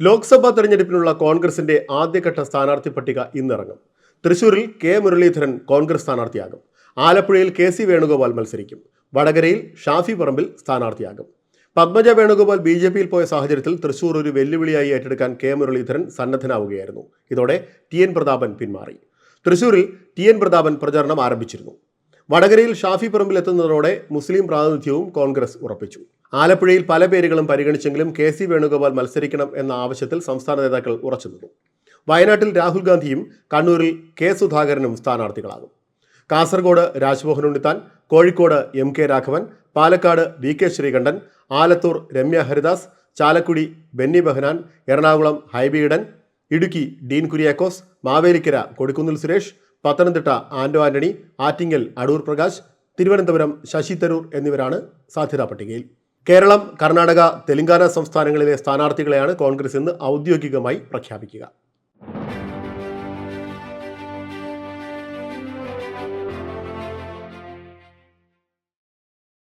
ലോക്സഭാ തെരഞ്ഞെടുപ്പിനുള്ള കോൺഗ്രസിന്റെ ആദ്യഘട്ട സ്ഥാനാർത്ഥി പട്ടിക ഇന്നിറങ്ങും. തൃശൂരിൽ കെ. മുരളീധരൻ കോൺഗ്രസ് സ്ഥാനാർത്ഥിയാകും. ആലപ്പുഴയിൽ കെ. സി. വേണുഗോപാൽ മത്സരിക്കും. വടകരയിൽ ഷാഫി പറമ്പിൽ സ്ഥാനാർത്ഥിയാകും. പത്മജ വേണുഗോപാൽ ബി ജെ പിയിൽ പോയ സാഹചര്യത്തിൽ തൃശൂർ ഒരു വെല്ലുവിളിയായി ഏറ്റെടുക്കാൻ കെ. മുരളീധരൻ സന്നദ്ധനാവുകയായിരുന്നു. ഇതോടെ ടി. എൻ. പ്രതാപൻ പിന്മാറി. തൃശൂരിൽ ടി. എൻ. പ്രതാപൻ പ്രചാരണം ആരംഭിച്ചിരുന്നു. വടകരയിൽ ഷാഫി പറമ്പിൽ എത്തുന്നതോടെ മുസ്ലിം പ്രാതിനിധ്യവും കോൺഗ്രസ് ഉറപ്പിച്ചു. ആലപ്പുഴയിൽ പല പേരുകളും പരിഗണിച്ചെങ്കിലും കെ സി വേണുഗോപാൽ മത്സരിക്കണം എന്ന ആവശ്യത്തിൽ സംസ്ഥാന നേതാക്കൾ ഉറച്ചു നിന്നു. വയനാട്ടിൽ രാഹുൽ ഗാന്ധിയും കണ്ണൂരിൽ കെ സുധാകരനും സ്ഥാനാർത്ഥികളാകും. Kasaragod Rajmohan Unnithan Kozhikode M K Raghavan Palakkad V K Sreekandan Alathur Ramya Haridas Chalakudy Benny Behanan Ernakulam Hibi Eden Idukki Dean Kuriakose Mavelikkara Kodikunnil Suresh Pathanamthitta Anto Antony Attingal Adoor Prakash Thiruvananthapuram Shashi Tharoor എന്നിവരാണ് സാധ്യതാ പട്ടികയിൽ. കേരളം കർണാടക തെലങ്കാന സംസ്ഥാനങ്ങളിലെ സ്ഥാനാർത്ഥികളെയാണ് കോൺഗ്രസ് ഇന്ന് ഔദ്യോഗികമായി പ്രഖ്യാപിക്കുക.